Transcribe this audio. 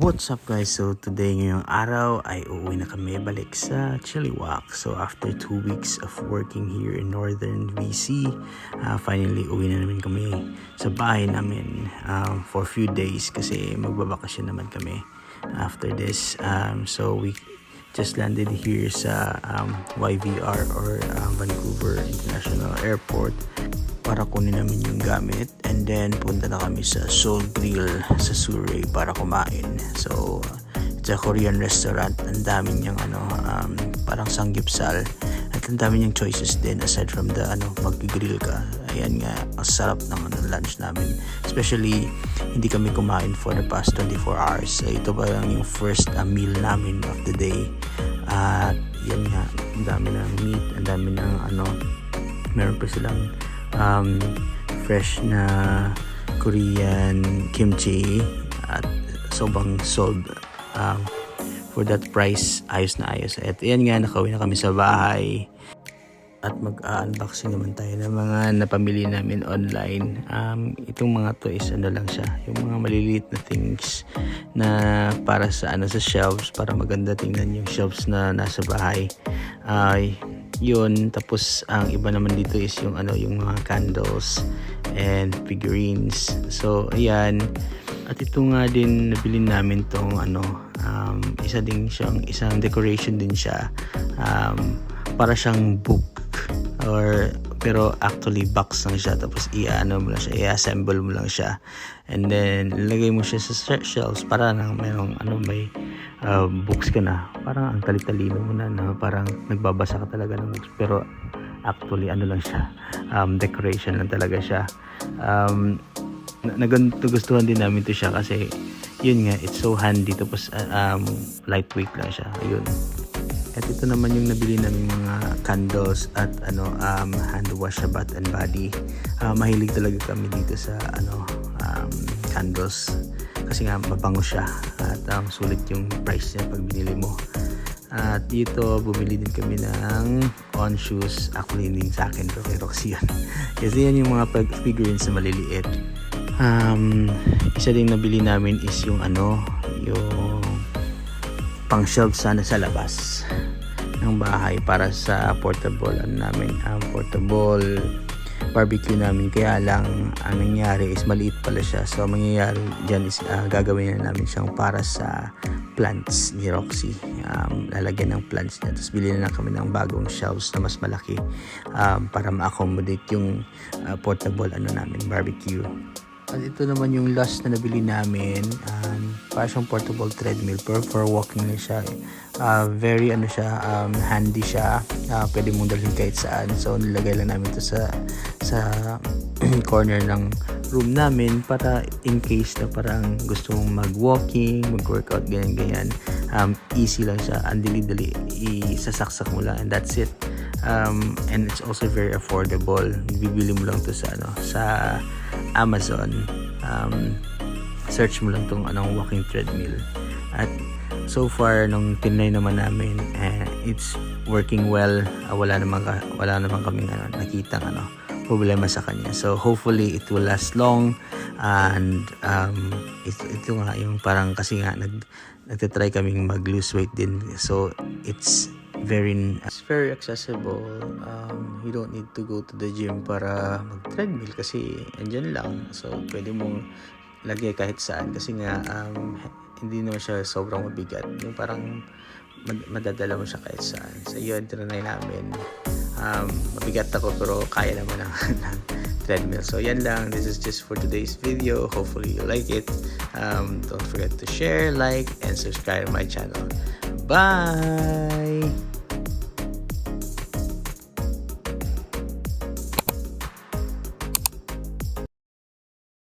What's up guys? So today ngayong araw ay uuwi na kami balik sa Chilliwack. So after two weeks of working here in Northern BC, uh, finally uwi na namin kami sa bahay namin um, for few days kasi magbabakasyon naman kami after this. Um, so we just landed here sa um, YVR or uh, Vancouver International Airport para kunin namin yung gamit and then punta na kami sa Soul Grill sa Surrey para kumain. So, it's a Korean restaurant. Ang dami niyang ano, um, parang sanggipsal at ang dami niyang choices din aside from the ano, mag-grill ka. Ayan nga, ang sarap ng ano, lunch namin. Especially, hindi kami kumain for the past 24 hours. So, ito pa lang yung first uh, meal namin of the day. At yan nga, ang dami ng meat, ang dami ng ano, meron pa silang um, fresh na Korean kimchi at sobang sold um, for that price ayos na ayos at yan nga nakawin na kami sa bahay at mag-unboxing naman tayo ng mga napamili namin online. Um, itong mga to is ano lang siya, yung mga maliliit na things na para sa ano sa shelves, para maganda tingnan yung shelves na nasa bahay. Ay, yun. Tapos ang iba naman dito is yung ano yung mga candles and figurines. So ayan. At ito nga din nabili namin tong ano um, isa din siyang isang decoration din siya. Um, para siyang book or pero actually box lang siya. Tapos i-ano mo lang siya i-assemble mo lang siya. And then ilagay mo siya sa shelves para nang merong ano may uh, books ka na. Parang ang talitalino mo na na parang nagbabasa ka talaga ng books. Pero actually ano lang siya um, decoration lang talaga siya. Um, nagustuhan din namin to siya kasi yun nga it's so handy. Tapos uh, um, lightweight lang siya. Yun at ito naman yung nabili namin mga candles at ano um, hand wash sa bath and body. Uh, mahilig talaga kami dito sa ano um, candles kasi nga mabango siya at um, sulit yung price niya pag binili mo. At dito bumili din kami ng on shoes. Actually hindi sa akin pero kay Roxy yan. kasi yan yung mga figurines na maliliit. Um, isa din nabili namin is yung ano yung pang shelf sana sa labas ng bahay para sa portable. Ano namin ang portable barbecue namin. Kaya lang ang nangyari is maliit pala siya. So ang mangyayari dyan is uh, gagawin na namin siyang para sa plants ni Roxy. Um, lalagyan ng plants niya. Tapos bilhin na kami ng bagong shelves na mas malaki um, para ma-accommodate yung uh, portable ano namin barbecue at ito naman yung last na nabili namin. Um, para siyang portable treadmill pero for walking na siya. Uh, very ano siya, um, handy siya. Uh, pwede mong dalhin kahit saan. So nilagay lang namin ito sa sa corner ng room namin para in case na parang gusto mong mag-walking, mag-workout, ganyan-ganyan. Um, easy lang siya. Ang dali-dali isasaksak mo lang and that's it. Um, and it's also very affordable. Bibili mo lang to sa ano, sa Amazon. Um, search mo lang tong anong walking treadmill. At so far nung tinry naman namin, eh, it's working well. Uh, wala naman wala naman kaming ano, nakitang ano problema sa kanya. So hopefully it will last long and um, ito, ito nga yung parang kasi nga nag nagte-try kaming mag-lose weight din. So it's very it's very accessible. Um, you don't need to go to the gym para mag treadmill kasi andyan lang. So pwede mong lagay kahit saan. Kasi nga um, hindi naman siya sobrang mabigat. Yung parang mad- madadala mo siya kahit saan. So yun tinanay namin. Um, mabigat ako pero kaya naman ng, ng treadmill. So yan lang. This is just for today's video. Hopefully you like it. Um, don't forget to share like and subscribe my channel. Bye